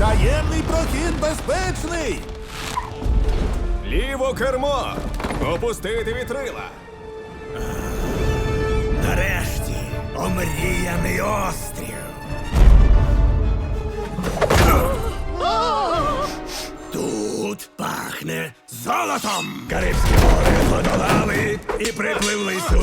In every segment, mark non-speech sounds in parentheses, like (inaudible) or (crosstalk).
Таємний прохід безпечний! Ліво кермо! Опустити вітрила! Нарешті омріяний острів. Тут пахне золотом. Карибські море подолали і припливли сюди.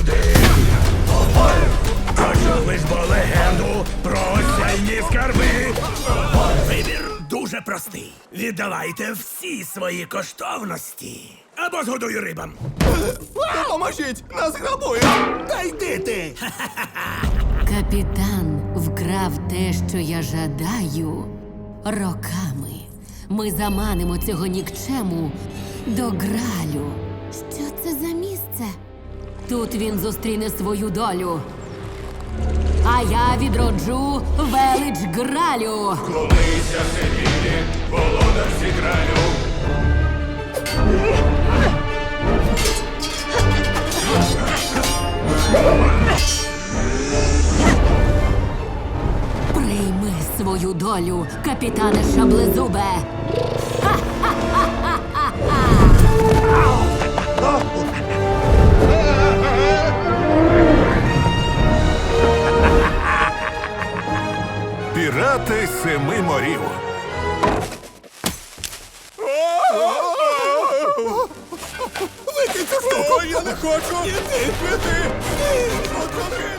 Дуже простий. Віддавайте всі свої коштовності. Або згодую рибам. Допоможіть! Нас грабують! Та йди ти! (laughs) Капітан вкрав те, що я жадаю роками. Ми заманимо цього нікчему до гралю. Що це за місце? Тут він зустріне свою долю. А я відроджу велич гралю. Клонися Севілі, володарці! Прийми свою долю, капітане Шаблезубе. Пірати семи морів. Не хочу! Іди, іди!